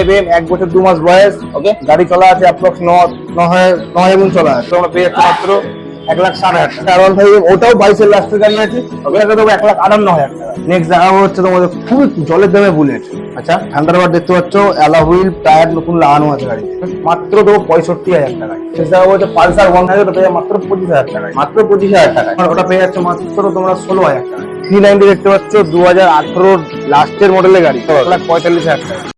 M এক বছর দু মাস বয়স ওকে গাড়ি চলা আছে অ্যাপ্রক্স নয় নয় চলা আছে। তোমরা পেয়ে মাত্র এক লাখ ষাট হাজার টাকা। ফাইভ ওটাও বাইশের লাস্টের গাড়ি আছে ওটাকে দেবো এক লাখ আটান্ন হাজার টাকা। নেক্সট দেখাবো হচ্ছে তোমাদের খুবই জলের দামে বুলেট আচ্ছা দেখতে পাচ্ছ অ্যালা হুইল টায়ার নতুন লাগানো আছে গাড়ি। মাত্র দেবো পঁয়ষট্টি হাজার টাকায় শেষ দেখাবো হচ্ছে পালসার ওয়ান হাজার পেয়ে যাবে মাত্র পঁচিশ হাজার টাকায়। মাত্র পঁচিশ হাজার টাকা ওটা পেয়ে যাচ্ছে মাত্র তোমরা ষোলো হাজার টাকা থ্রি নাইনটি দেখতে পাচ্ছ দু হাজার আঠেরোর লাস্টের মডেলের গাড়ি এক লাখ পঁয়তাল্লিশ হাজার টাকা।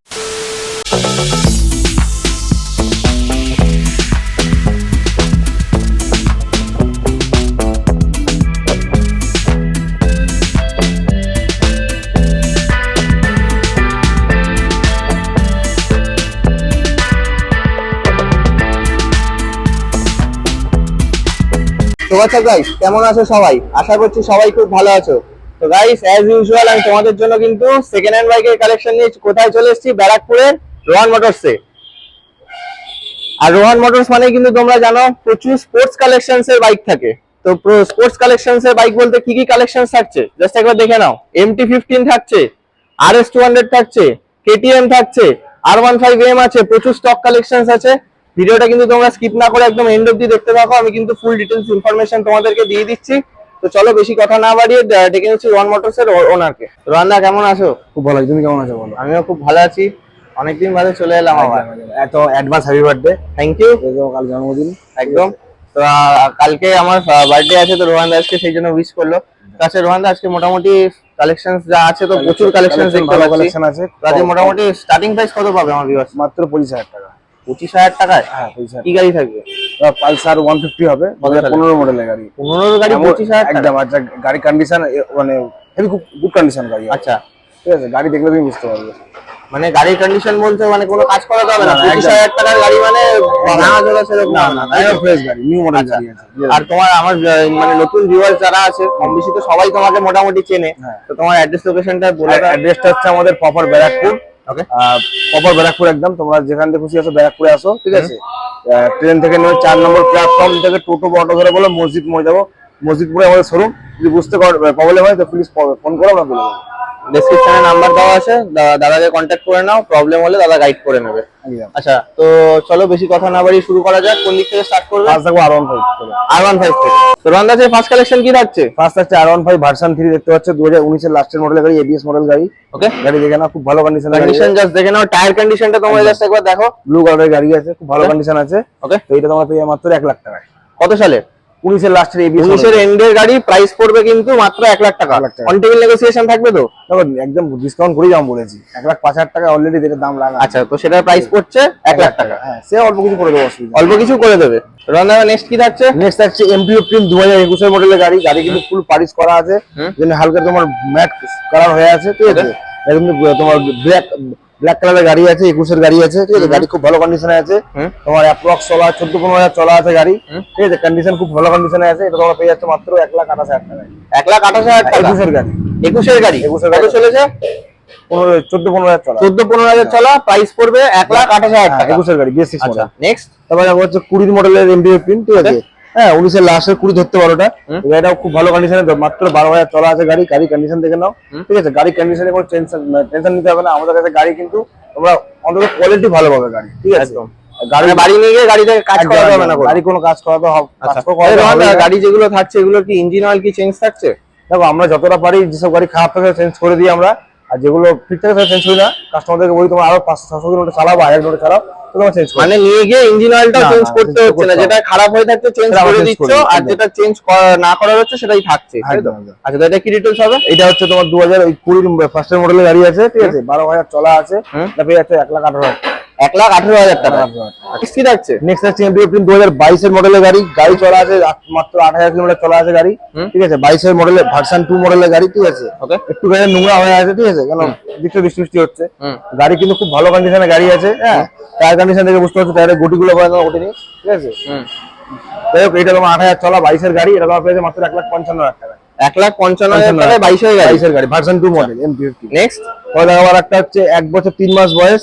তো আচ্ছা গাইস কেমন আছো সবাই? আশা করছি সবাই খুব ভালো আছো। তো গাইস অ্যাজ ইউজুয়াল আমি তোমাদের জন্য কিন্তু সেকেন্ড হ্যান্ড বাইকের কালেকশন নিয়ে কোথায় চলে এসেছি? ব্যারাকপুরের রোহান মোটরসে আর রোহান মোটরস মানে কিন্তু তোমরা জানো, প্রচুর স্পোর্টস কালেকশনস এর বাইক থাকে। তো স্পোর্টস কালেকশনস এর বাইক বলতে কি কি কালেকশন থাকছে? জাস্ট একবার দেখে নাও। এমটি ফিফটিন থাকছে আর এস টু হান্ড্রেড থাকছে কেটিএম থাকছে আর ওয়ান ফাইভ এম আছে, প্রচুর স্টক কালেকশনস আছে। ভিডিওটা কিন্তু তোমরা স্কিপ না করে একদম এন্ড অব্দি দেখতে থাকো আমি কিন্তু ফুল ডিটেলস ইনফরমেশন তোমাদেরকে দিয়ে দিচ্ছি। তো চলো বেশি কথা না বাড়িয়ে ডেকে নিচ্ছি ওয়ান মোটরস এর ওনারকে রান্না কেমন আছো? খুব ভালো তুমি কেমন আছো বলো? আমিও খুব ভালো আছি। অনেকদিন বাদে চলে এলাম আবার। এত advance happy birthday thank you কাল জন্মদিন। একদম। তো কালকে আমার বার্থডে আছে তো রোহান দাসকে সেই জন্য উইশ করল। আচ্ছা রোহান দা আজকে মোটামুটি কালেকশন যা আছে তো প্রচুর কালেকশন দেখতে পাচ্ছি। কালেকশন আছে। তো আজকে মোটামুটি স্টার্টিং প্রাইস কত পাবে আমার ভিউয়ার্স মাত্র পঁচিশ হাজার টাকা। পঁচিশ হাজার টাকায়? হ্যাঁ কি গাড়ি থাকবে? পালসার ওয়ান ফিফটি হবে? পনেরো মডেলের গাড়ি। পনেরো গাড়ি পঁচিশ হাজার একদম আচ্ছা গাড়ি কন্ডিশন মানে হেভি খুব গুড কন্ডিশন গাড়ি। আচ্ছা। ঠিক আছে গাড়ি দেখলে তুমি বুঝতে পারবে। মানে গাড়ির কন্ডিশন বলতে মানে কোনো কাজ করাতে হবে না। পঁচিশ হাজার টাকার গাড়ি মানে ভাঙা চলা সেরকম না না? ফ্রেশ গাড়ি নিউ মডেল আচ্ছা। গাড়ি আছে আর তোমার আমার মানে নতুন ভিউয়ার যারা আছে কম বেশি তো সবাই তোমাকে মোটামুটি চেনে। হ্যাঁ। তো তোমার অ্যাড্রেস লোকেশনটা বলে অ্যাড্রেসটা হচ্ছে আমাদের প্রপার ব্যারাকপুর। প্রপার ব্যারাকপুর একদম তোমরা যেখান থেকে খুশি আসো ব্যারাকপুরে আসো ঠিক আছে? ট্রেন থেকে নেমে চার নম্বর প্ল্যাটফর্ম থেকে টোটো বা অটো ধরে বলো মসজিদ মই যাব। মসজিদপুরে আমাদের শোরুম যদি বুঝতে প্রবলেম হয় তো প্লিজ ফোন করো আমরা বলে দেবো। ডেসক্রিপশনে নাম্বার দেওয়া আছে। দাদাকে কন্ট্যাক্ট করে নাও প্রবলেম হলে দাদা গাইড করে নেবে। আচ্ছা তো চলো বেশি কথা না বাড়িয়ে শুরু করা যাক কোন দিক থেকে স্টার্ট করবে? ফার্স্ট থাকব আর ওয়ান ফাইভ আর ওয়ান ফাইভ থেকে। তো রন্দাজের ফার্স্ট কালেকশন কি থাকছে? ফার্স্ট থাকছে আর ওয়ান ফাইভ ভার্সন থ্রি দেখতে পাচ্ছ দু হাজার উনিশের লাস্টের মডেলের গাড়ি এবিএস মডেল গাড়ি। ওকে গাড়ি দেখে নাও খুব ভালো কন্ডিশন কন্ডিশন জাস্ট দেখে নাও টায়ার কন্ডিশনটা তোমরা জাস্ট একবার দেখো। ব্লু কালারের গাড়ি আছে খুব ভালো. কন্ডিশন আছে। ওকে তো এটা তোমার পেয়ে মাত্র এক লাখ টাকায়। কত সালে? উনিশের লাস্টের এবিএস উনিশের এন্ডের গাড়ি প্রাইস পড়বে কিন্তু মাত্র এক লাখ টাকা। লাখ টাকা। অন টেবিল নেগোসিয়েশন থাকবে তো? দেখো একদম ডিসকাউন্ট করেই বলেছি। এক লাখ পাঁচ হাজার টাকা অলরেডি দাম লাগা আচ্ছা তো সেটার প্রাইস পড়ছে এক লাখ টাকা। হ্যাঁ সে অল্প কিছু করে দেবো অসুবিধা অল্প কিছু করে দেবে। নেক্সট কি থাকছে? নেক্সট থাকছে এমপি ফিফটিন দু হাজার একুশের মডেলের গাড়ি। গাড়ি কিন্তু ফুল পারিশ করা আছে। হালকা তোমার ম্যাট কালার হয়ে আছে ঠিক আছে? এটা তোমার ব্ল্যাক ব্ল্যাক কালারের গাড়ি আছে একুশের গাড়ি আছে ঠিক আছে? গাড়ি খুব ভালো কন্ডিশনে আছে। তোমার অ্যাপ্রক্স চলা চোদ্দ পনেরো হাজার চলা আছে গাড়ি ঠিক আছে? কন্ডিশন খুব ভালো কন্ডিশনে আছে। এটা তোমরা পেয়ে যাচ্ছে মাত্র এক লাখ আঠাশ হাজার টাকা এক লাখ আঠাশ হাজার টাকা? একুশের গাড়ি। একুশের গাড়ি? একুশের গাড়ি। চলেছে? পনেরো চোদ্দ পনেরো হাজার চলা। চোদ্দ পনেরো হাজার চলা প্রাইস পড়বে এক লাখ আঠাশ হাজার হ্যাঁ, টাকা। একুশের গাড়ি বিএস সিক্স আচ্ছা নেক্সট তারপরে হচ্ছে কুড়ির মডেলের এমবি পিন ঠিক আছে? হ্যাঁ উনিশের লাস্টের কুড়ি ধরতে পারোটা হুম। এটাও খুব ভালো কন্ডিশনে মাত্র বারো হাজার চলা আছে গাড়ি গাড়ি কন্ডিশন দেখে নাও। ঠিক আছে গাড়ি কন্ডিশনে কোনো টেনশন টেনশন নিতে হবে না। আমাদের কাছে গাড়ি কিন্তু তোমরা অন্তত কোয়ালিটি ভালো পাবে গাড়ি ঠিক আছে? গাড়ি মানে বাড়ি নিয়ে গিয়ে গাড়িতে কাজ করাতে হবে না গাড়ি কোনো কাজ করাতে হবে কাজ আচ্ছা। গাড়ি যেগুলো থাকছে এগুলো কি ইঞ্জিন অয়েল কি চেঞ্জ থাকছে? দেখো আমরা যতটা পারি যেসব গাড়ি খারাপ থাকে চেঞ্জ করে দিই আমরা। আর যেগুলো ঠিক থাকে চেঞ্জ করি না। কাস্টমারদেরকে বলি তোমার আরও পাঁচশো ছশো কিলোমিটার চালাও বা হাজার কিলোমিটার চালাও। মানে নিয়ে গিয়ে ইঞ্জিন অয়েলটা চেঞ্জ করতে হচ্ছে না। যেটা খারাপ হয়ে থাকছে চেঞ্জ করে দিচ্ছ আর যেটা চেঞ্জ না করার হচ্ছে সেটাই থাকছে। আচ্ছা এটা কি ডিটেলস হবে? এটা হচ্ছে তোমার দু হাজার কুড়ির ফার্স্টের মডেলের গাড়ি আছে ঠিক আছে? বারো হাজার চলা আছে। এটা পেয়ে যাচ্ছে এক লাখ আঠারো হাজার। এক লাখ আঠেরো হাজার টাকা। আঠারো হাজার। Next কি থাকছে নেক্সট আছে এমপি দু হাজার বাইশের মডেলের গাড়ি। গাড়ি চলা আছে মাত্র আট হাজার কিলোমিটার চলা আছে গাড়ি। ঠিক আছে বাইশের মডেলের ভার্সন টু মডেলের গাড়ি ঠিক আছে। ওকে একটু গাড়ি নোংরা হয়ে আছে ঠিক আছে কেন বৃষ্টি বৃষ্টি বৃষ্টি হচ্ছে। গাড়ি কিন্তু খুব ভালো কন্ডিশনে গাড়ি আছে হ্যাঁ। টায়ার কন্ডিশন থেকে বুঝতে পারছ টায়ারের গুটিগুলো ওঠেনি ঠিক আছে। যাই হোক এটা তোমার আট হাজার চলা বাইশের গাড়ি এটা তোমার পেয়েছে মাত্র এক লাখ পঞ্চান্ন হাজার টাকা। এক লাখ পঞ্চান্ন হাজার বাইশ হয়ে বাইশের গাড়ি version two model MP fifteen next তাহলে আবার একটা হচ্ছে এক বছর তিন মাস বয়স।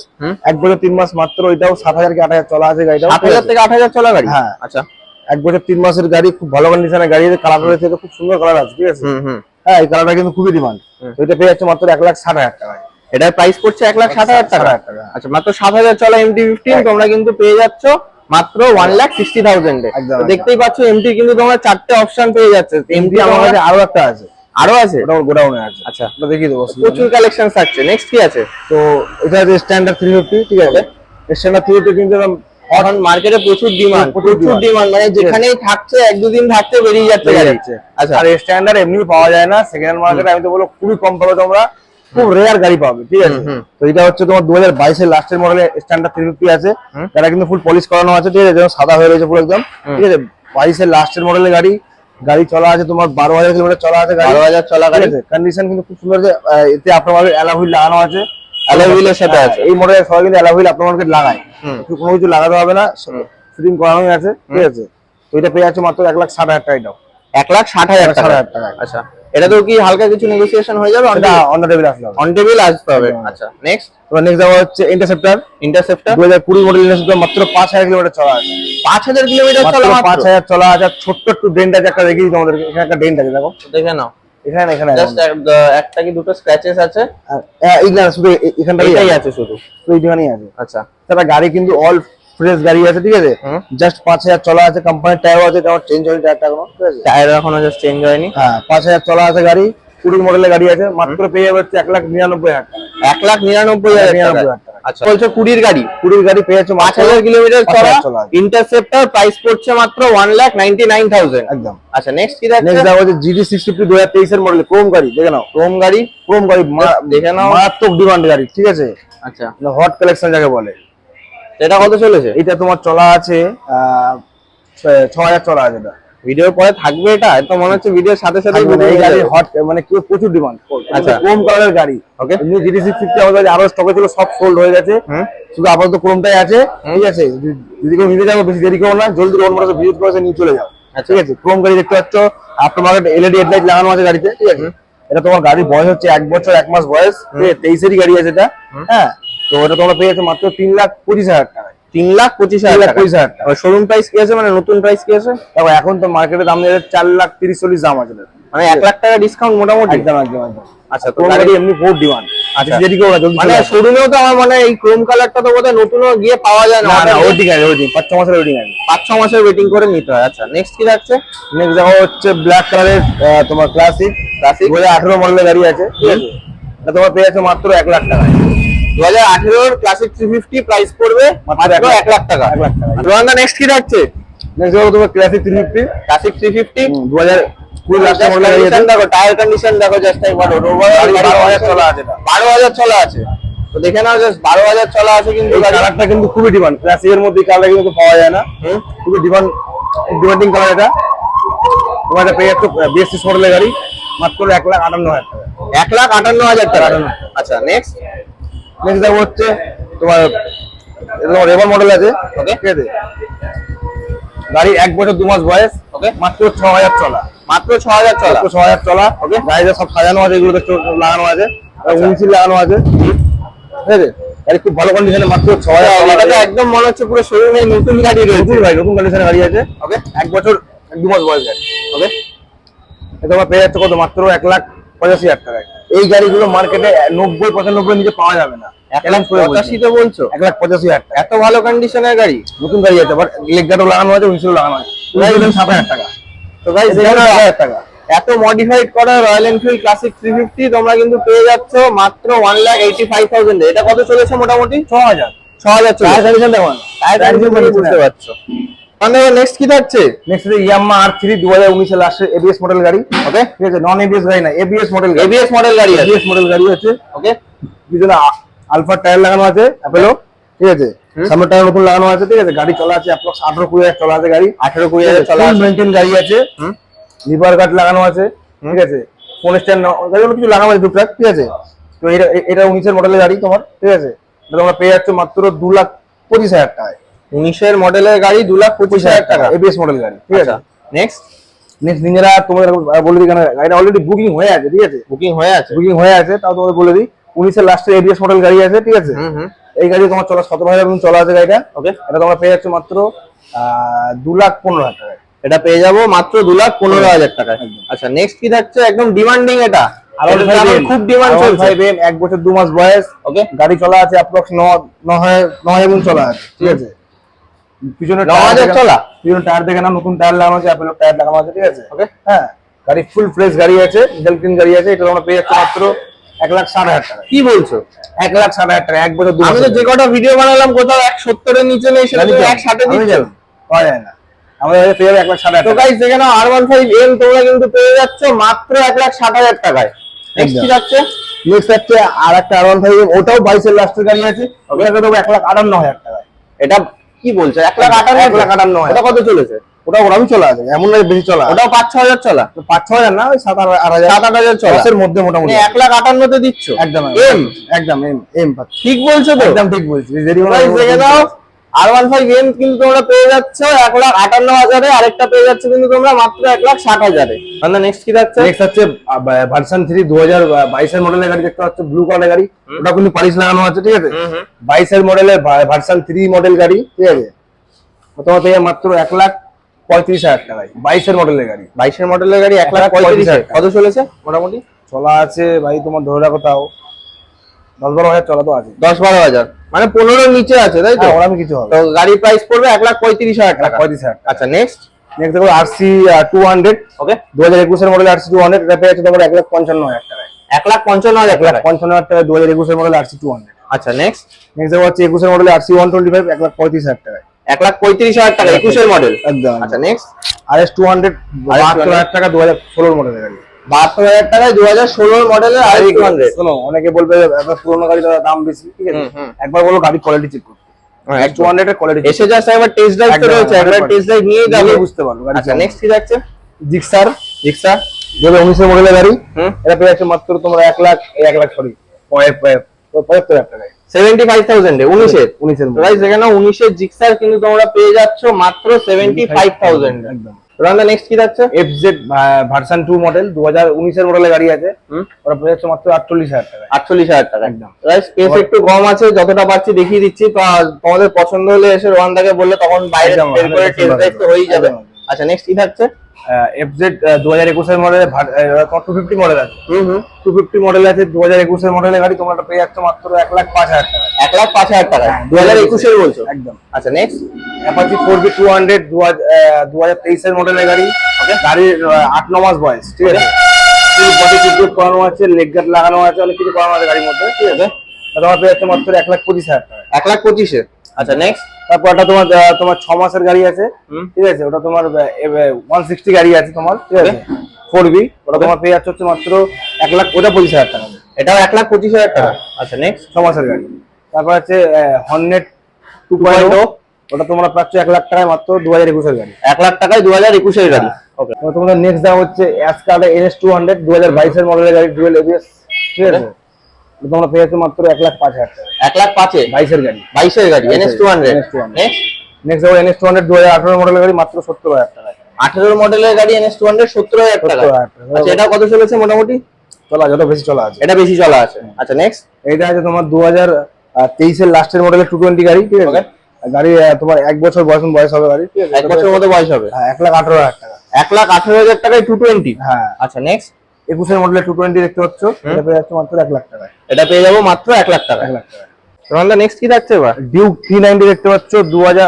এক বছর তিন মাস মাত্র এটাও সাত হাজার কি আট হাজার চলা আছে গাড়িটাও। সাত হাজার থেকে আট হাজার চলা গাড়ি? হ্যাঁ। আচ্ছা। এক বছর তিন মাসের গাড়ি খুব ভালো কন্ডিশনের গাড়ি কালার রয়েছে খুব সুন্দর কালার আছে ঠিক আছে? হ্যাঁ এই কালারটা কিন্তু খুবই ডিমান্ড। এটা পেয়ে যাচ্ছে মাত্র এক লাখ ষাট হাজার টাকায় এটার প্রাইস পড়ছে এক লাখ সাত হাজার টাকা? 60,000 টাকা। আচ্ছা মাত্র সাত হাজার চলা এমটি ফিফটিন তোমরা কিন্তু পেয়ে যাচ্ছ মাত্র ওয়ান লাখ সিক্সটি থাউজেন্ডে। দেখতেই পাচ্ছ এমটি কিন্তু তোমরা চারটে অপশন পেয়ে যাচ্ছে। এমটি আমার কাছে আরও একটা আছে। আরও আছে? ওটা গোডাউনে আছে। আচ্ছা। ওটা দেখিয়ে দেবো। প্রচুর কালেকশন থাকছে। নেক্সট কি আছে? তো এটা যে স্ট্যান্ডার্ড থ্রি ফিফটি ঠিক আছে? স্ট্যান্ডার্ড থ্রি ফিফটি কিন্তু এখন মার্কেটে প্রচুর ডিমান্ড প্রচুর ডিমান্ড মানে যেখানেই থাকছে এক দুদিন থাকতে বেরিয়ে যাচ্ছে আচ্ছা। আর স্ট্যান্ডার্ড এমনি পাওয়া যায় না। সেকেন্ড হ্যান্ড মার্কেটে আমি তো বলব খুবই কম পাবো তোমরা। খুব রেয়ার গাড়ি পাবে ঠিক আছে। তো এটা হচ্ছে তোমার দু হাজার বাইশের লাস্টের মডেলে স্ট্যান্ডার্ড থ্রি ফিফটি আছে। এটা কিন্তু ফুল পলিশ করানো আছে ঠিক আছে? যেমন সাদা হয়ে রয়েছে পুরো একদম ঠিক আছে? বাইশের লাস্টের মডেলের গাড়ি গাড়ি চলা আছে তোমার বারো হাজার কিলোমিটার চলা আছে বারো হাজার চলা গাড়ি। কন্ডিশন কিন্তু খুব সুন্দর আহ, এতে আপনার অ্যালা হুইল লাগানো আছে। এর সাথে হ্যাঁ, আছে। এই মডেলের সবাই কিন্তু অ্যালা হুইল আপনার লাগায়। কোনো কিছু লাগাতে হবে না ফিটিং করানোই আছে ঠিক আছে? তো এটা পেয়ে যাচ্ছে মাত্র এক লাখ ষাট হাজার টাকা এটাও এক লাখ ষাট হাজার এক ষাট হাজার টাকা। আচ্ছা। এটা তো কি হালকা কিছু নেগোসিয়েশন হয়ে যাবে? এটা অন টেবিল আসলে হবে। অন টেবিল আসতে হবে। আচ্ছা নেক্সট এবার নেক্সট যাওয়া হচ্ছে ইন্টারসেপ্টার ইন্টারসেপ্টার দু হাজার কুড়ি মডেল ইন্টারসেপ্টার মাত্র পাঁচ হাজার কিলোমিটার চলা আছে। পাঁচ হাজার কিলোমিটার মাত্র চলা পাঁচ মাত্র হাজার চলা আছে। ছোট্ট একটু ডেন্ট আছে একটা দেখি তোমাদেরকে। এখানে একটা ডেন্ট আছে দেখো। দেখে নাও। এখানে এখানে জাস্ট একটা কি দুটো স্ক্র্যাচেস আছে? আর, হ্যাঁ, এই না শুধু এখানটাই আছে। শুধু। তো এইখানেই আছে। আচ্ছা। তারপর গাড়ি কিন্তু অল ফ্রেশ গাড়ি আছে ঠিক আছে? জাস্ট পাঁচ হাজার চলা আছে কোম্পানির টায়ার আছে চেঞ্জ হয়নি টায়ারটা এখনও ঠিক আছে? টায়ার এখনও জাস্ট চেঞ্জ হয়নি। হ্যাঁ পাঁচ হাজার চলা আছে গাড়ি কুড়ি মডেলের গাড়ি আছে মাত্র পেয়ে যাবে হচ্ছে এক লাখ নিরানব্বই হাজার এক লাখ নিরানব্বই হাজার নিরানব্বই হাজার আচ্ছা। বলছো কুড়ির গাড়ি কুড়ির গাড়ি পেয়ে যাচ্ছে পাঁচ হাজার কিলোমিটার চলা। চলা আছে। ইন্টারসেপ্টার প্রাইস পড়ছে মাত্র one lakh ninety nine thousand একদম। আচ্ছা নেক্সট কি নেক্সট জিডি সিক্স ফিফটি দু হাজার তেইশের মডেল ক্রোম গাড়ি দেখে নাও। ক্রোম গাড়ি? ক্রোম গাড়ি দেখে নাও। মারাত্মক ডিমান্ড গাড়ি ঠিক আছে? আচ্ছা। হট কালেকশন যাকে বলে। এটা কত চলেছে? এটা তোমার চলা আছে ছ- হাজার চলা আছে এটা। ভিডিওর পরে থাকবে এটা? তো মনে হচ্ছে ভিডিওর সাথে সাথে এই গাড়ি হট মানে কি প্রচুর ডিমান্ড আচ্ছা। ক্রোম কালারের গাড়ি। ওকে এমনি জিডি সিক্স ফিফটি আমাদের আরও স্টকে ছিল সব সোল্ড হয়ে গেছে। শুধু আপাতত ক্রোমটাই আছে। ঠিক আছে যদি- কেউ নিতে যাব বেশি দেরি করো না। জলদি রোড মোটরসে ভিজিট করে নিয়ে চলে যাও আচ্ছা। ঠিক আছে ক্রোম গাড়ি দেখতে পাচ্ছ। আপনার মার্কেট এলইডি হেডলাইট লাগানো আছে গাড়িতে ঠিক আছে। এটা তোমার গাড়ির বয়স হচ্ছে এক বছর এক মাস বয়স। তেইশেরই গাড়ি আছে এটা। হ্যাঁ তো এটা তোমরা পেয়ে যাচ্ছে মাত্র তিন লাখ পঁচিশ হাজার টাকায়। তিন লাখ পঁচিশ হাজার টাকা পঁচিশ হাজার টাকা শোরুম প্রাইস কি আছে মানে? নতুন প্রাইস কি আছে? দেখো এখন তো মার্কেটে দাম চার লাখ তিরিশ চল্লিশ দাম আছে। মানে এক লাখ টাকা ডিসকাউন্ট মোটামুটি? একদম একদম একদম। আচ্ছা তো গাড়ি এমনি ডিমান্ড আচ্ছা। মানে শোরুমেও তো আমার মানে এই ক্রোম কালারটা তো বোধহয় নতুনও গিয়ে পাওয়া যায় না। দিয়ে ওয়েটিং আছে পাঁচ ছ মাসের ওয়েটিং আছে পাঁচ ছ মাসের ওয়েটিং করে নিতে হয়। আচ্ছা নেক্সট কি নেক্সট দেখো হচ্ছে ব্ল্যাক কালারের তোমার ক্লাসিক ক্লাসিক দু হাজার আঠেরো মডেলের গাড়ি আছে ঠিক আছে? তোমার পেয়ে যাচ্ছে মাত্র এক লাখ টাকায়। দু হাজার আঠেরোর ক্লাসিক থ্রি ফিফটি প্রাইস পড়বে মাত্র এক লাখ টাকা। এক লাখ টাকা। নেক্সট কি থাকছে? নেক্সট দেখো তোমার classic three fifty classic three fifty দু হাজার কুড়ি দেখো টায়ার কন্ডিশন দেখো জাস্ট একবার। বারো হাজার চলা আছে। বারো হাজার চলা আছে। তো দেখে নাও জাস্ট বারো হাজার চলা আছে কিন্তু কালারটা কিন্তু খুবই ডিমান্ড ক্লাসিকের মধ্যে কালার কিন্তু পাওয়া যায় না। খুবই ডিমান্ড ডিমান্ডিং কালার এটা। তোমার এটা পেয়ে যাচ্ছে বিএসসি মডেলের গাড়ি। মাত্র এক লাখ আটান্ন হাজার টাকা। এক লাখ আটান্ন হাজার টাকা। আচ্ছা নেক্সট নেক্সট দেখো হচ্ছে তোমার রেবল মডেল আছে। Okay. ঠিক আছে? গাড়ি এক বছর দু মাস বয়স। ওকে মাত্র ছ হাজার চলা। মাত্র ছ হাজার চলা। ছ হাজার চলা। ওকে গাড়িতে সব সাজানো আছে এগুলো দেখছ লাগানো আছে। উইন্ডশিল্ড লাগানো আছে। ঠিক আছে? গাড়ি খুব ভালো কন্ডিশনে মাত্র ছ হাজার আছে। একদম মনে হচ্ছে পুরো শোরুমে নতুন গাড়ি রয়েছে। নতুন গাড়ি নতুন কন্ডিশনে গাড়ি আছে। ওকে এক বছর এক দু মাস বয়স গাড়ি। ওকে এটা তোমার পেয়ে যাচ্ছে কত? মাত্র এক লাখ পঁচাশি হাজার টাকায়। এই গাড়িগুলো মার্কেটে নব্বই পঁচানব্বই নিচে পাওয়া যাবে না। এক লাখ পঁচাশি তো বলছো? এক লাখ পঁচাশি হাজার এত ভালো কন্ডিশনের গাড়ি? নতুন গাড়ি আছে আবার লাগানো আছে উইন্ডশিল্ড লাগানো আছে। সাত হাজার টাকা। তো হাজার টাকা। এত মডিফাইড করা Royal Enfield Classic three fifty তোমরা কিন্তু পেয়ে যাচ্ছ মাত্র one lakh eighty five thousand এটা কত চলেছে মোটামুটি? ছ হাজার। ছ হাজার টায়ার কন্ডিশন দেখুন টায়ার কন্ডিশন বুঝতে পারছ। নেক্সট কি থাকছে? নেক্সট হচ্ছে ইয়াম্মা আর থ্রি দু হাজার উনিশের লাস্টের এবিএস মডেল গাড়ি ওকে ঠিক আছে? নন এবিএস গাড়ি না এবিএস মডেল এবিএস মডেল গাড়ি। এবিএস মডেল গাড়ি আছে। ওকে পিছনে আলফা টায়ার লাগানো আছে অ্যাপেলো ঠিক আছে? সামনে টায়ার নতুন লাগানো আছে ঠিক আছে? গাড়ি চলা আছে অ্যাপ্রক্স আঠারো কুড়ি হাজার চলা আছে গাড়ি। আঠেরো কুড়ি হাজার চলা আছে। মেনটেন গাড়ি আছে। লিভার গার্ড লাগানো আছে ঠিক আছে? ফোন স্ট্যান্ড গাড়িগুলো কিছু লাগানো আছে টুকটাক ঠিক আছে? তো এটা এটা উনিশের মডেলের গাড়ি তোমার ঠিক আছে? এটা তোমরা পেয়ে যাচ্ছ মাত্র দু লাখ পঁচিশ হাজার টাকায়। উনিশের মডেলের গাড়ি দু লাখ পঁচিশ হাজার টাকা। এবিএস মডেল গাড়ি। ঠিক আছে। আচ্ছা। নেক্সট নেক্সট নিজেরা তোমাদের বলে দিই কেন গাড়িটা অলরেডি বুকিং হয়ে আছে ঠিক আছে? বুকিং হয়ে আছে। বুকিং হয়ে আছে তাও তোমাদের বলে দিই। উনিশের লাস্টে এবিএস মডেল গাড়ি আছে ঠিক আছে? এই গাড়ি তোমার চলা সতেরো হাজার মতন চলা আছে গাড়িটা। ওকে এটা তোমরা পেয়ে যাচ্ছ মাত্র দু লাখ পনেরো হাজার টাকায়। এটা পেয়ে যাব মাত্র দু লাখ পনেরো হাজার টাকায়। আচ্ছা নেক্সট কি থাকছে? একদম ডিমান্ডিং এটা। খুব demand চলছে। এক বছর দু মাস বয়স। ওকে গাড়ি চলা আছে অ্যাপ্রক্স ন ন হাজার ন হাজার গুণ চলা আছে ঠিক আছে? পিছনে ন চলা? পিছনে টায়ার দেখে নাও নতুন টায়ার লাগানো আছে অ্যাপেলের টায়ার লাগানো আছে ঠিক আছে? ওকে হ্যাঁ। গাড়ি ফুল ফ্রেশ গাড়ি আছে ডিজেল ক্লিন গাড়ি আছে এটা তোমরা পেয়ে যাচ্ছ মাত্র এক লাখ ষাট হাজার টাকা। কি বলছো? এক লাখ ষাট হাজার টাকা এক বছর আমি তো যে কটা ভিডিও বানালাম কোথাও এক সত্তরের নিচে নেই সেটা এক ষাটে দিচ্ছ পাওয়া যায় না। আমাদের কাছে পেয়ে যাবে এক লাখ ষাট হাজার তো গাইস দেখে নাও আর ওয়ান ফাইভ এম তোমরা কিন্তু পেয়ে যাচ্ছ মাত্র এক লাখ ষাট হাজার টাকায়। নেক্সট কি। যাচ্ছে? নেক্সট হচ্ছে আর একটা আর ওয়ান ফাইভ ওটাও বাইশের লাস্টের গাড়ি আছে। ওটা দেবো এক লাখ আটান্ন হাজার টাকা এটা কি বলছো? এক লাখ আটান্ন এক লাখ আটান্ন। ওটা কত চলেছে? ওটা ওরমই চলা আছে এমন নয় বেশি চলা। ওটাও পাঁচ ছ হাজার চলা? পাঁচ ছ হাজার না ওই সাত আট হাজার। সাত আট হাজার চলা। এর মধ্যে মোটামুটি। মানে এক লাখ আটান্নতে দিচ্ছ? একদম এম একদম এম এম ঠিক বলছো তো? একদম ঠিক বলছি। দেরি দেখে নাও আর ওয়ান ফাইভ এম কিন্তু তোমরা পেয়ে যাচ্ছ এক লাখ আটান্ন হাজারে আরেকটা পেয়ে যাচ্ছ কিন্তু তোমরা মাত্র এক লাখ ষাট হাজারে। মানে নেক্সট কি যাচ্ছে নেক্সট হচ্ছে ভার্সন থ্রি দু হাজার বাইশের মডেলের গাড়ি দেখতে পাচ্ছ ব্লু কালার গাড়ি। ওটা কিন্তু পালিশ লাগানো আছে ঠিক আছে। বাইশের মডেলের ভার্সন থ্রি মডেল গাড়ি ঠিক আছে? তোমার পেয়ে মাত্র এক লাখ পঁয়ত্রিশ হাজার টাকায় বাইশের মডেলের গাড়ি। বাইশের মডেলের গাড়ি এক লাখ পঁয়ত্রিশ পঁয়ত্রিশ কত চলেছে? মোটামুটি? চলা আছে ভাই তোমার ধরে রাখো তাও। দশ বারো হাজার চলা তো আছে দশ বারো হাজার। মানে পনেরোর নিচে আছে তাই তো? হ্যাঁ ওরকম কিছু হবে। তো গাড়ির প্রাইস পড়বে এক লাখ পঁয়ত্রিশ হাজার টাকা। পঁয়ত্রিশ হাজার আচ্ছা নেক্সট নেক্সট দেখো আরসি টু হান্ড্রেড ওকে দু হাজার একুশের মডেল আরসি টু হান্ড্রেড এটা পেয়ে যাচ্ছে তোমার এক লাখ পঞ্চান্ন হাজার টাকায়। এক লাখ পঞ্চান্ন হাজার এক লাখ পঞ্চান্ন হাজার টাকায় দু হাজার একুশের মডেল আরসি টু হান্ড্রেড আচ্ছা নেক্সট নেক্সট দেখো হচ্ছে একুশের model RC one twenty five এক লাখ পঁয়ত্রিশ হাজার টাকায়। এক লাখ পঁয়ত্রিশ হাজার টাকা একুশের মডেল একদম। আচ্ছা next R S two hundred বাহাত্তর হাজার টাকা দু হাজার ষোলোর মডেলের গাড়ি। বাহাত্তর হাজার টাকায় দু হাজার ষোলোর মডেলের আর শোনো অনেকে বলবে পুরোনো গাড়ি দাদা দাম বেশি। ঠিক আছে। একবার বলো গাড়ি কোয়ালিটি চেক করতে। টু হান্ড্রেড এর কোয়ালিটি এসে যাচ্ছে একবার টেস্ট ড্রাইভ তো একদম, রয়েছে একবার টেস্ট ড্রাইভ নিয়ে যাবে। বুঝতে পারব আচ্ছা নেক্সট কি যাচ্ছে? জিক্সার দু হাজার উনিশের মডেলের গাড়ি এটা পেয়ে যাচ্ছে মাত্র তোমার এক লাখ এক লাখ সরি পঁয়াত্তর হাজার টাকায়। সেভেন্টি ফাইভ থাউজেন্ড উনিশের উনিশের যেখানে উনিশের জিক্সার কিন্তু তোমরা পেয়ে যাচ্ছ মাত্র সেভেন্টি ফাইভ থাউজেন্ড একদম। রান্না নেক্সট কি যাচ্ছে? F Z version two model দু হাজার উনিশের মডেলের গাড়ি আছে। ওরা যাচ্ছে মাত্র আটচল্লিশ হাজার টাকা। আটচল্লিশ হাজার টাকা। একদম। প্রাইস স্পেস একটু কম আছে যতটা পারছি দেখিয়ে দিচ্ছি। তোমাদের পছন্দ হলে এসে রোহানদাকে বললে তখন বাইরে বের করে টেস্ট ড্রাইভ তো হয়েই যাবে। আচ্ছা নেক্সট কি থাকছে? দু হাজার একুশের মডেলের টু ফিফটি মডেল আছে। টু ফিফটি মডেল আছে দু হাজার একুশের মডেলের গাড়ি তোমরা পেয়ে যাচ্ছ মাত্র এক লাখ পাঁচ হাজার টাকা। এক লাখ পাঁচ হাজার টাকা। দু হাজার একুশের বলছো? একদম। আচ্ছা next Apache four V two hundred দু হাজার তেইশের মডেলের গাড়ি। গাড়ির আট ন মাস বয়স ঠিক আছে? বডি করানো আছে লেগ গার্ড লাগানো আছে অনেক কিছু করানো আছে গাড়ির মধ্যে ঠিক আছে? তোমার পেয়ে যাচ্ছে মাত্র এক লাখ পঁচিশ হাজার টাকা। এক লাখ পঁচিশে? আচ্ছা নেক্সট তারপর একটা তোমার তোমার ছ মাসের গাড়ি আছে। ঠিক আছে? ওটা তোমার ওয়ান সিক্সটি গাড়ি আছে তোমার ঠিক আছে? ফোর বি ওটা তোমার পেয়ে যাচ্ছে হচ্ছে মাত্র এক লাখ ওটা পঁচিশ হাজার টাকা। এটাও এক লাখ পঁচিশ হাজার টাকা। আচ্ছা নেক্সট ছ মাসের গাড়ি। তারপর আছে হর্নেট টু পয়েন্ট ওটা তোমরা পাচ্ছ এক লাখ টাকায় মাত্র দু হাজার একুশের গাড়ি। এক লাখ টাকায় দু হাজার একুশের গাড়ি। ওকে এবার তোমাদের নেক্সট দাম হচ্ছে অ্যাস কার্ড এনএস টু হান্ড্রেড দু হাজার বাইশের মডেলের গাড়ি ডুয়েল এবিএস ঠিক আছে? ওটা তোমরা পেয়ে যাচ্ছ মাত্র এক লাখ পাঁচ হাজার এক লাখ পাঁচে? বাইশের গাড়ি। বাইশের গাড়ি এনএস টু হান্ড্রেড নেক্সট দেখো এনএস টু হান্ড্রেড দু হাজার আঠারো মডেলের গাড়ি মাত্র সত্তর হাজার টাকায় আঠেরো মডেলের গাড়ি এনএস টু হান্ড্রেড সত্তর হাজার টাকা। আচ্ছা এটা কত চলেছে মোটামুটি? চলা যত বেশি চলা আছে। এটা বেশি চলা আছে। আচ্ছা নেক্সট এইটা আছে তোমার দু হাজার তেইশের লাস্টের মডেলের টু টোয়েন্টি গাড়ি ঠিক আছে? গাড়ি তোমার এক বছর বয়স বয়স হবে গাড়ি এক বছর মতো বয়স হবে। হ্যাঁ, এক লাখ আঠারো হাজার টাকা। এক লাখ আঠেরো হাজার টাকায় টু টোয়েন্টি হ্যাঁ। আচ্ছা নেক্সট একুশের মডেলের টু টোয়েন্টি দেখতে পাচ্ছ এটা পেয়ে যাচ্ছে মাত্র এক লাখ টাকায়। এটা পেয়ে যাব মাত্র এক লাখ টাকা এক লাখ টাকা রোহানদা নেক্সট কি থাকছে এবার? ডিউক থ্রি নাইনটি দেখতে পাচ্ছ দু হাজার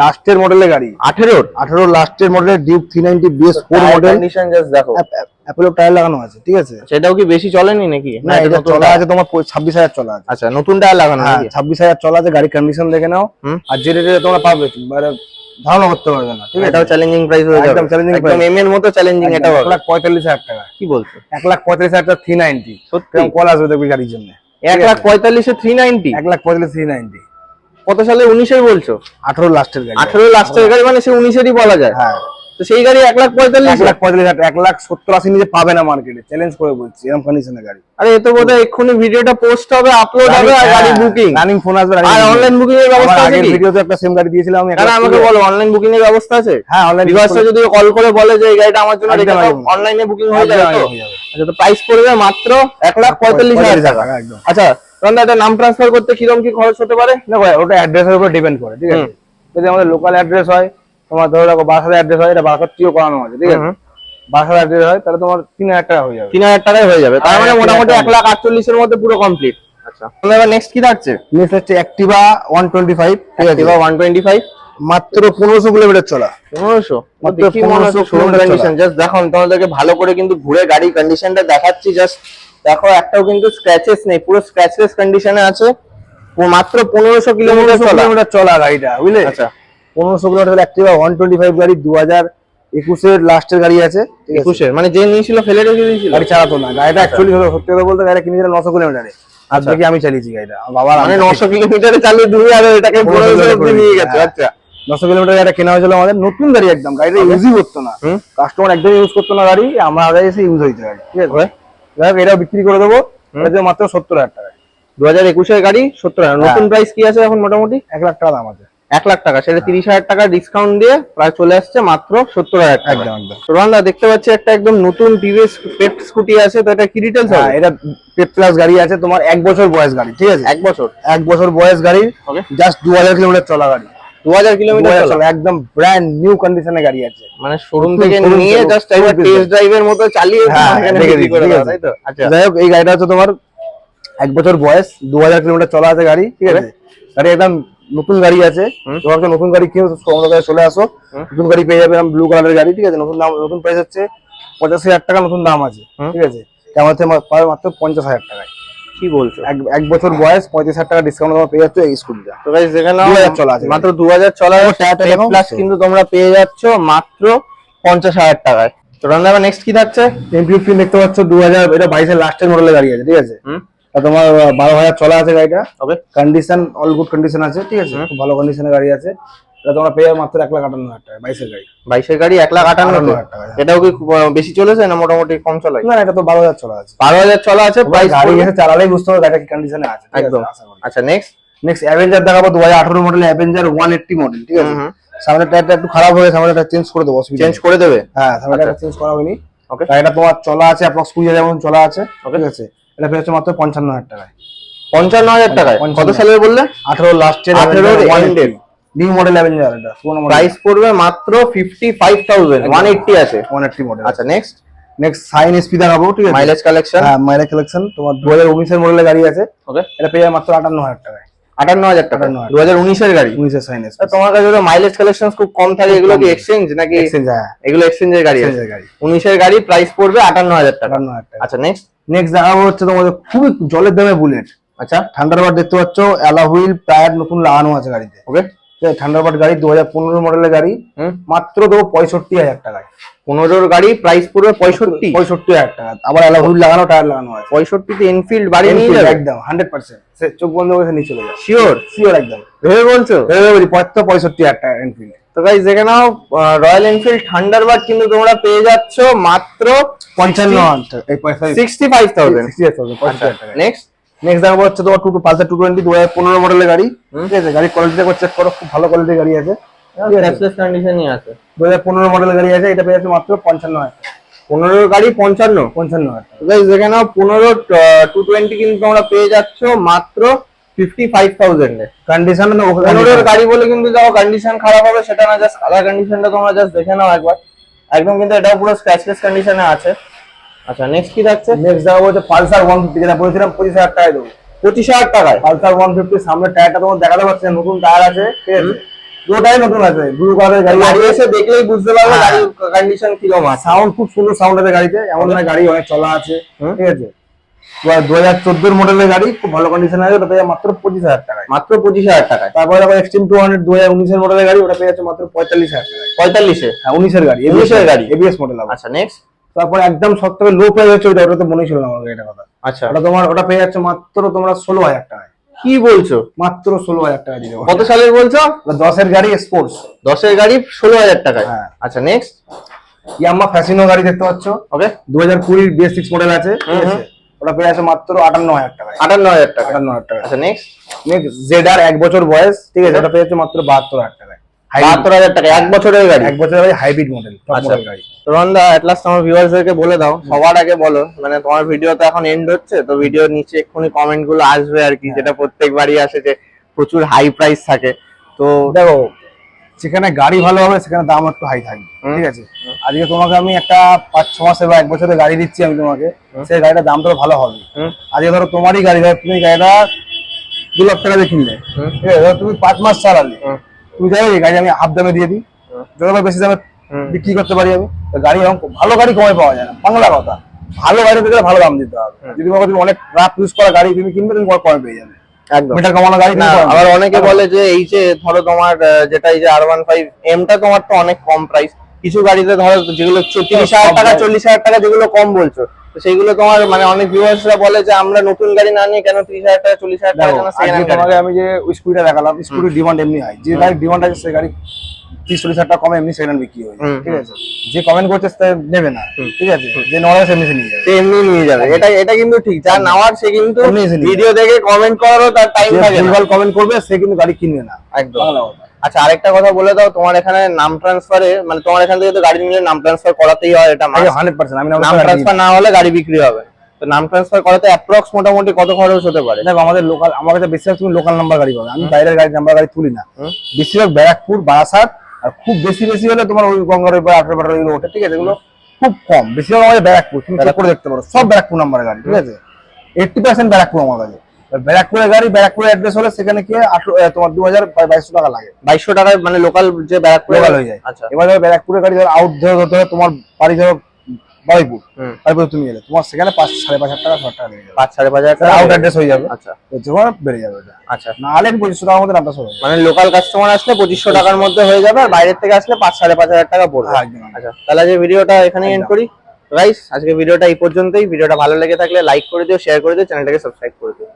লাস্টের মডেলের গাড়ি। লাস্টের মডেলের Duke three ninety BS four model condition just দেখো। অ্যাপেলো টায়ার লাগানো আছে ঠিক আছে? সেটাও কি বেশি চলেনি নাকি? না এটা চলা আছে তোমার ছাব্বিশ হাজার চলা আছে। আচ্ছা নতুন টায়ার লাগানো হ্যাঁ ছাব্বিশ হাজার চলা আছে গাড়ি কন্ডিশন দেখে নাও। আর যে রেটে তোমরা পাবে মানে ধারণা করতে পারবে না ঠিক এটাও চ্যালেঞ্জিং প্রাইস হয়ে যাবে। একদম চ্যালেঞ্জিং একদম এম এর মতো চ্যালেঞ্জিং এটা এক হবে। লাখ পঁয়তাল্লিশ হাজার টাকা। কি বলছো? এক লাখ পঁয়তাল্লিশ হাজার টাকা থ্রি নাইনটি সত্যি? কীরকম কল আসবে দেখবি গাড়ির জন্য। এক লাখ পঁয়তাল্লিশে থ্রি নাইনটি এক লাখ পঁয়তাল্লিশ থ্রি নাইনটি কত সালে উনিশের বলছো? আঠারো লাস্টের গাড়ি। আঠেরো লাস্টের গাড়ি মানে সে উনিশেরই বলা যায়। হ্যাঁ। তো সেই গাড়ি এক লাখ পঁয়তাল্লিশ লাখ পঁয়তাল্লিশ হাজার এক লাখ সত্তর আশি নিচে পাবে না মার্কেটে চ্যালেঞ্জ করে বলছি এরকম কন্ডিশনের গাড়ি। আরে এ তো বোধহয় এক্ষুনি ভিডিওটা পোস্ট হবে আপলোড হবে আর গাড়ি বুকিং রানিং ফোন আসবে আর অনলাইন বুকিং এর ব্যবস্থা আছে কি? ভিডিওতে একটা সেম গাড়ি দিয়েছিলাম আমি তাহলে আমাকে বলো অনলাইন বুকিং এর ব্যবস্থা আছে? হ্যাঁ অনলাইন বিভাসটা যদি কল করে বলে যে এই গাড়িটা আমার জন্য রেখে দাও অনলাইনে বুকিং হয়ে যাবে তো? আচ্ছা তো প্রাইস পড়বে মাত্র এক লাখ পঁয়তাল্লিশ হাজার টাকা। একদম। আচ্ছা তখন একটা নাম ট্রান্সফার করতে কীরকম কি খরচ হতে পারে? দেখো ওটা অ্যাড্রেসের উপর ডিপেন্ড করে ঠিক আছে? যদি আমাদের লোকাল অ্যাড্রেস হয় তোমার ধরো রাখো বাসার অ্যাড্রেস হয় এটা বাসার থেকেও করানো আছে ঠিক আছে? হাজার টাকা হয় তাহলে তোমার তিন হাজার টাকা হয়ে যাবে। তিন হাজার টাকায় হয়ে যাবে তার হ্যাঁ, মানে মোটামুটি এক লাখ আটচল্লিশের মধ্যে পুরো কমপ্লিট আচ্ছা। এবার নেক্সট কি থাকছে? নেক্সট হচ্ছে অ্যাক্টিভা ওয়ান টোয়েন্টি ফাইভ ঠিক আছে? ওয়ান টোয়েন্টি ফাইভ মাত্র পনেরোশো কিলোমিটার চলা। পনেরোশো? মাত্র দেখি হচ্ছে 1500 শোরুম কিলোমিটার কন্ডিশন জাস্ট দেখো আমি তোমাদেরকে ভালো করে কিন্তু ঘুরে গাড়ি কন্ডিশনটা দেখাচ্ছি জাস্ট দেখো একটাও কিন্তু স্ক্র্যাচেস নেই পুরো স্ক্র্যাচলেস কন্ডিশনে আছে। মাত্র পনেরোশো কিলোমিটার চলা গাড়িটা বুঝলে? আচ্ছা। পনেরোশো kilometre Activa one twenty five গাড়ি দু হাজার একুশের লাস্টের গাড়ি আছে একুশের? মানে যে নিয়েছিল ফেলে রেখে দিয়েছিল গাড়ি চালাতো না। গাড়িটা অ্যাকচুয়ালি সত্যি কথা বলতে গাড়িটা কিনেছিলাম নশো কিলোমিটারে। আর আচ্ছা। বাকি আমি চালিয়েছি গাড়িটা। বাবার মানে নশো কিলোমিটারে চালিয়ে তুমি আর এটাকে নিয়ে গেছো হ্যাঁ। আচ্ছা। নশো কিলোমিটার গাড়িটা কেনা হয়েছিল আমাদের। নতুন গাড়ি একদম। গাড়িটা ইউজই করতো না। কাস্টমার একদম ইউজ করতো না গাড়ি। আমরা আগে এসে ইউজ হয়েছে গাড়ি ঠিক আছে. যাই হোক এটাও বিক্রি করে দেবো। এটা মাত্র সত্তর হাজার টাকায় দু হাজার একুশের গাড়ি সত্তর হাজার। হ্যাঁ। নতুন প্রাইস কি আছে এখন মোটামুটি? এক লাখ টাকা দাম আছে। এক লাখ টাকা। সেটা তিরিশ হাজার টাকা ডিসকাউন্ট দিয়ে প্রায় চলে আসছে মাত্র সত্তর হাজার টাকা। সোহানদা দেখতে পাচ্ছি একটা একদম নতুন টিভিএস পেট স্কুটি আছে তো এটা কি ডিটেলস হ্যাঁ হবে? এটা পেট প্লাস গাড়ি আছে তোমার এক বছর বয়স গাড়ি ঠিক আছে? এক বছর? এক বছর বয়স ওকে জাস্ট দু হাজার কিলোমিটার চলা গাড়ি। দু হাজার কিলোমিটার চলা? একদম ব্র্যান্ড নিউ কন্ডিশনে গাড়ি আছে। মানে শোরুম থেকে নিয়ে জাস্ট একবার টেস্ট ড্রাইভের মতো চালিয়ে হ্যাঁ। তাই তো? আচ্ছা। যাই হোক এই গাড়িটা হচ্ছে তোমার এক বছর বয়স দু হাজার কিলোমিটার চলা আছে গাড়ি ঠিক আছে? গাড়ি একদম নতুন গাড়ি আছে। তোমার কাছে নতুন গাড়ি কিনে আমাদের কাছে চলে আসো। নতুন গাড়ি পেয়ে যাবে ব্লু কালারের গাড়ি ঠিক আছে? নতুন দাম নতুন প্রাইস হচ্ছে পঁচাশি হাজার টাকা নতুন দাম আছে ঠিক আছে? আমার পাবে মাত্র পঞ্চাশ হাজার টাকায়। কি বলছো? এক বছর বয়স পঁয়ত্রিশ হাজার টাকা ডিসকাউন্ট তোমার পেয়ে যাচ্ছ এই স্কুটিটা তো গাইস যেখানে 2000 চলা আছে। মাত্র দু হাজার চলা। প্লাস কিন্তু তোমরা পেয়ে যাচ্ছ মাত্র পঞ্চাশ হাজার টাকায়। তো রান্না নেক্সট কি থাকছে? এম ফিফটিন দেখতে পাচ্ছ দু হাজার এটা বাইশের লাস্টের মডেলের গাড়ি আছে ঠিক আছে? তোমার বারো হাজার চলা আছে গাড়িটা। Okay condition all good condition আছে ঠিক আছে। খুব ভালো কন্ডিশনের গাড়ি আছে। এটা তোমরা পেয়ে মাত্র এক লাখ আটান্ন হাজার টাকা বাইশের গাড়ি। বাইশের গাড়ি এক লাখ আটান্ন হাজার টাকা, হ্যাঁ। এটাও কি বেশি চলেছে না মোটামুটি কম চলাই না এটা তো বারো হাজার চলা আছে। বারো হাজার চলা আছে প্রাইস গাড়ি এসে চালালেই বুঝতে হবে গাড়িটা কি কন্ডিশনে আছে একদম। আচ্ছা নেক্সট নেক্সট অ্যাভেঞ্জার দেখাবো দু হাজার আঠারো model Avenger one eighty model ঠিক আছে। সামনের টায়ারটা একটু খারাপ হয়ে সামনের চেঞ্জ করে দেবো চেঞ্জ করে দেবে? হ্যাঁ সামনের টায়ারটা চেঞ্জ করা হয়নি। ওকে গাড়িটা তোমার চলা আছে অ্যাপ্রক্স কুড়ি হাজার চলা আছে. ঠিক আছে? এটা পেয়েছে মাত্র পঞ্চান্ন হাজার টাকায়। পঞ্চান্ন হাজার টাকায়? কত। সালের বললে? আঠারো লাস্টের 18 one ended। New model Avenger এটা প্রাইস পড়বে মাত্র fifty five thousand one eighty আছে। ওয়ান এইট্টি মডেল আচ্ছা নেক্সট নেক্সট সাইন এসপি দেখাবো ঠিক আছে? মাইলেজ কালেকশন হ্যাঁ মাইলেজ কালেকশন তোমার দু হাজার উনিশের মডেলের গাড়ি আছে। ওকে এটা পেয়ে মাত্র আটান্ন হাজার টাকায়। আটান্ন হাজার টাকা 58,000 দু হাজার উনিশের গাড়ি? উনিশের সাইন এসপি তোমার কাছে মাইলেজ কালেকশন খুব কম থাকে এগুলো কি এক্সচেঞ্জ নাকি? এক্সচেঞ্জ হ্যাঁ। এগুলো এক্সচেঞ্জের গাড়ি আছে। গাড়ি। উনিশের গাড়ি প্রাইস পড়বে আটান্ন হাজার টাকা। আটান্ন হাজার টাকা। আচ্ছা নেক্সট নেক্সট দেখাবো হচ্ছে তোমাদের খুবই জলের দামে বুলেট আচ্ছা। থান্ডারবার্ড দেখতে পাচ্ছ অ্যালা হুইল টায়ার নতুন লাগানো আছে গাড়িতে। ওকে থান্ডারবার্ড গাড়ি দু হাজার পনেরো মডেলের গাড়ি। মাত্র দেবো পঁয়ষট্টি হাজার টাকায়। পনেরোর গাড়ি প্রাইস পড়বে পঁয়ষট্টি? পঁয়ষট্টি হাজার টাকা। আবার অ্যালা হুইল লাগানো টায়ার লাগানো আছে। পঁয়ষট্টিতে এনফিল্ড বাড়ি নিয়ে যাবে? একদম হান্ড্রেড পার্সেন্ট সে চোখ বন্ধ করে নিয়ে চলে যাবে। শিওর শিওর একদম। ভেবে বলছো? ভেবে বলি পঁয়ষট্টি হাজার টাকা এনফিল্ড তো গাইজ দেখে নাও রয়্যাল এনফিল্ড থান্ডারবার্ড কিন্তু তোমরা পেয়ে যাচ্ছ মাত্র পঞ্চান্ন sixty five thousand next next দেখাবো হচ্ছে তোমার টু পালসার টু টোয়েন্টি দু হাজার পনেরো মডেলের গাড়ি। ঠিক আছে গাড়ির কোয়ালিটি একবার চেক করো খুব ভালো কোয়ালিটির গাড়ি আছে। ক্যাশলেস কন্ডিশনই আছে। দু হাজার পনেরো মডেলের গাড়ি আছে এটা পেয়ে যাচ্ছে মাত্র পঞ্চান্ন হাজার টাকা। পনেরোর গাড়ি পঞ্চান্ন? পঞ্চান্ন হাজার দেখে নাও পনেরো টু টোয়েন্টি কিন্তু তোমরা পেয়ে যাচ্ছ মাত্র ফিফটি ফাইভ থাউজেন্ডে কন্ডিশন পনেরোর গাড়ি বলে কিন্তু যাও কন্ডিশন খারাপ হবে সেটা না জাস্ট কালার কন্ডিশনটা তোমরা জাস্ট দেখে নাও একবার। একদম কিন্তু এটাও পুরো স্ক্র্যাচলেস কন্ডিশনে আছে। আচ্ছা নেক্সট কি থাকছে? নেক্সট দেখাবো হচ্ছে পালসার ওয়ান ফিফটি যেটা বলেছিলাম টাকায় দেবো। পঁচিশ হাজার টাকায়? পালসার ওয়ান ফিফটি সামনে টায়ারটা তোমার দেখাতে পারছে নতুন টায়ার আছে ঠিক আছে? দুটাই নতুন আছে ব্লু কালারের গাড়ি গাড়ি এসে দেখলেই বুঝতে পারবে হ্যাঁ। গাড়ির কন্ডিশন কীরকম আছে। সাউন্ড খুব সুন্দর সাউন্ড আছে গাড়িতে এমন না গাড়ি অনেক চলা আছে। ঠিক আছে? দু হাজার চোদ্দোর মডেলের গাড়ি খুব ভালো কন্ডিশন আছে ওটা পেয়ে মাত্র পঁচিশ হাজার টাকায়। মাত্র পঁচিশ হাজার টাকায়। তারপরে আবার এক্সট্রিম টু হান্ড্রেড দু হাজার উনিশের মডেলের গাড়ি ওটা পেয়ে যাচ্ছে মাত্র পঁয়তাল্লিশ হাজার টাকায়। পঁয়তাল্লিশে? হ্যাঁ উনিশের গাড়ি 19 এর গাড়ি। এবিএস মডেল আচ্ছা নেক্সট তারপরে একদম সব থেকে লো প্রাইস হচ্ছে ওটা ওটা তো মনেই ছিল না আমার এটা কথা। আচ্ছা। ওটা তোমার ওটা পেয়ে যাচ্ছে মাত্র তোমরা ষোলো হাজার টাকায়। কি বলছো? মাত্র ষোলো হাজার টাকা দিয়ে দেবো। কত সালের বলছো? দশের গাড়ি স্পোর্টস দশের গাড়ি ষোলো হাজার টাকায়। হ্যাঁ। আচ্ছা নেক্সট ইয়াম্মা ফ্যাসিনো গাড়ি দেখতে পাচ্ছ। ওকে দু হাজার কুড়ির বিএস সিক্স মডেল আছে। ঠিক আছে? ওটা পেয়ে আছে মাত্র আটান্ন হাজার টাকায় আটান্ন হাজার টাকা। আটান্ন হাজার টাকা। আচ্ছা নেক্সট নেক্সট জেডার এক বছর বয়স ঠিক আছে? ওটা পেয়ে মাত্র বাহাত্তর হাজার টাকায়। বাহাত্তর হাজার টাকা এক বছরের গাড়ি? এক বছর হাইব্রিড মডেল আচ্ছা। মডেল গাড়ি। তো রন্দা এট লাস্ট আমার ভিউয়ার্সদেরকে বলে দাও সবার আগে বলো। মানে তোমার ভিডিও তো এখন এন্ড হচ্ছে তো ভিডিওর নিচে এক্ষুনি কমেন্টগুলো আসবে আর কি যেটা প্রত্যেকবারই আসে যে প্রচুর হাই প্রাইস থাকে। তো দেখো যেখানে গাড়ি ভালো হবে সেখানে দাম একটু হাই থাকবে ঠিক আছে? আজকে তোমাকে আমি একটা পাঁচ ছ মাসে বা এক বছরের গাড়ি দিচ্ছি আমি তোমাকে সেই গাড়িটার দাম তো ভালো হবে। আজকে ধরো তোমারই গাড়ি ধরো তুমি গাড়িটা দু লাখ টাকা দিয়ে কিনলে ঠিক আছে? ধরো তুমি পাঁচ মাস চালালে তুমি যাই এই গাড়ি আমি হাফ দামে দিয়ে দিই। যতটা বেশি দামে বিক্রি করতে পারি আমি গাড়ি ভালো গাড়ি কমে পাওয়া যায় না? বাংলা কথা। ভালো গাড়ি পেতে ভালো দাম দিতে হবে। যদি তোমাকে তুমি অনেক রাফ ইউজ করা গাড়ি তুমি কিনবে তুমি কমে পেয়ে যাবে। মিটার কমানো গাড়ি না আবার অনেকে বলে যে এই যে ধরো তোমার যেটা এই যে আর ওয়ান ফাইভ এমটা তোমার তো অনেক কম প্রাইস কিছু গাড়িতে ধরো যেগুলো তিরিশ হাজার টাকা চল্লিশ হাজার টাকা যেগুলো কম বলছো তো সেইগুলো তোমার মানে অনেক ভিউয়ার্সরা বলে যে আমরা নতুন গাড়ি না নিয়ে কেন তিরিশ হাজার টাকা চল্লিশ হাজার টাকা তোমাকে আমি যে স্কুটিটা দেখালাম স্কুটির ডিমান্ড এমনি হয় যে গাড়ির ডিমান্ড আছে সেই গাড়ি তিরিশ চল্লিশ হাজার টাকা কমে এমনি সেকেন্ড বিক্রি হয়ে। ঠিক আছে? যে কমেন্ট করছে নেবে না ঠিক আছে? যে এমনি নিয়ে যাবে। এমনি নিয়ে যাবে। এটা এটা কিন্তু ঠিক। যার নেওয়ার সে কিন্তু ভিডিও দেখে কমেন্ট করারও তার টাইম থাকে ভুলভাল কমেন্ট করবে সে কিন্তু গাড়ি কিনবে না। একদম। আচ্ছা আরেকটা কথা বলে দাও তোমার এখানে নাম ট্রান্সফারে মানে তোমার এখান থেকে তো গাড়ি নিলে নাম ট্রান্সফার করাতেই হয় এটা। হান্ড্রেড পার্সেন্ট আমি নাম ট্রান্সফার না হলে গাড়ি বিক্রি হবে। তো নাম ট্রান্সফার করাতে অ্যাপ্রক্স মোটামুটি কত খরচ হতে পারে? দেখো আমাদের লোকাল আমার কাছে বেশিরভাগ তুমি লোকাল নাম্বার গাড়ি পাবে। আমি বাইরের গাড়ি নাম্বার গাড়ি তুলি না। বেশিরভাগ ব্যারাকপুর বারাসাত আর খুব বেশি বেশি হলে তোমার ওই গঙ্গার ওই আঠারো বারো এগুলো ওঠে ঠিক আছে? এগুলো খুব কম। বেশিরভাগ আমাদের ব্যারাকপুর তুমি চেক করে দেখতে পারো সব ব্যারাকপুর নাম্বার গাড়ি ঠিক আছে? এইটটি পার্সেন্ট ব্যারাকপুর আমার কাছে। ব্যারাকপুরের গাড়ি ব্যারাকপুরের অ্যাড্রেস হলে সেখানে কি তোমার দু হাজার বাইশশো টাকা লাগে। বাইশশো টাকায় মানে লোকাল যে ব্যারাকপুর হয়ে যায়। আচ্ছা। এবার ব্যারাকপুরের গাড়ি ধরো আউট ধরে ধরতে তোমার বাড়ি ধরো বারুইপুর। হুম। তুমি এলে তোমার সেখানে পাঁচ সাড়ে পাঁচ হাজার টাকা ছ টাকা যাবে। পাঁচ সাড়ে পাঁচ হাজার টাকা? আউট অ্যাড্রেস হয়ে যাবে। আচ্ছা। তোমার বেড়ে যাবে আচ্ছা। না হলে পঁচিশশো টাকার মধ্যে নামটা সরে মানে লোকাল কাস্টমার আসলে পঁচিশশো টাকার মধ্যে হয়ে যাবে আর বাইরের থেকে আসলে পাঁচ সাড়ে পাঁচ হাজার টাকা পড়বে। হ্যাঁ, আচ্ছা তাহলে আজকে ভিডিওটা এখানে এন্ড করি। রাইস আজকে ভিডিওটা এই পর্যন্তই। ভিডিওটা ভালো লেগে থাকলে লাইক করে দিও শেয়ার করে দিও চ্যানেলটাকে সাবস্ক্রাইব করে দিও।